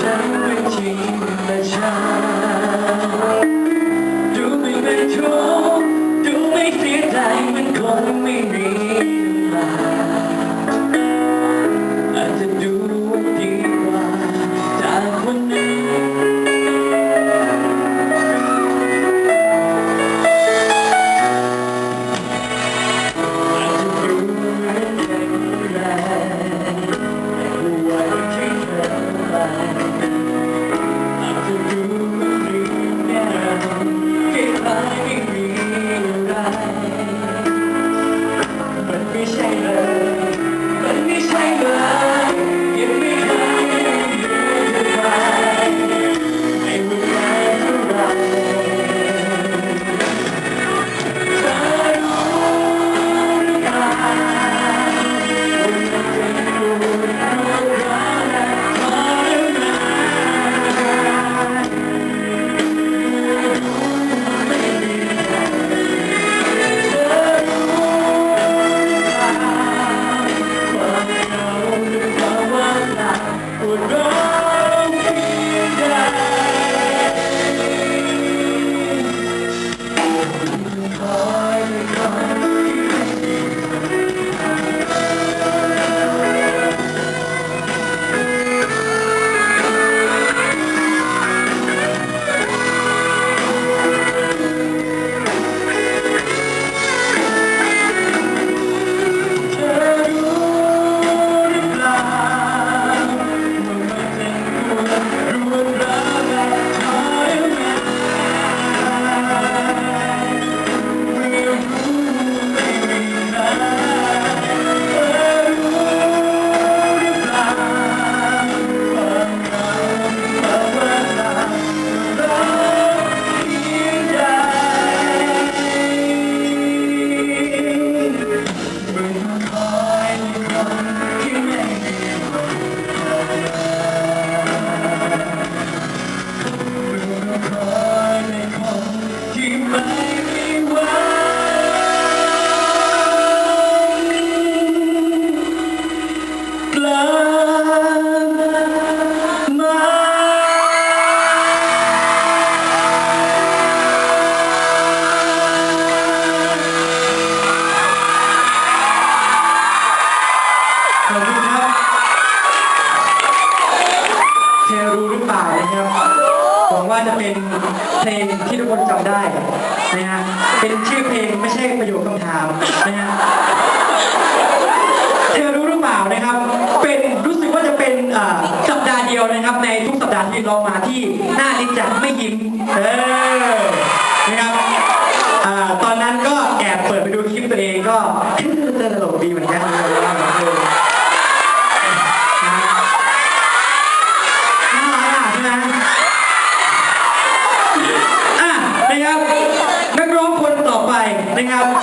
ฉันไม่จริงแต่ฉันดูไม่ได้ทุก เพลงที่ทุกคนจำได้นะฮะเป็นชื่อเพลงไม่ใช่ประโยคคำถามนะฮะเธอรู้หรือเปล่านะครับ เป็นรู้สึกว่าจะเป็นสัปดาห์เดียวนะครับ ในทุกสัปดาห์ที่เรามาที่หน้าลิจักไม่ยิ้มเออนะครับตอนนั้นก็แอบเปิดไปดูคลิปตัวเองก็ตลกดีเหมือนกันใช่ไหม hang out with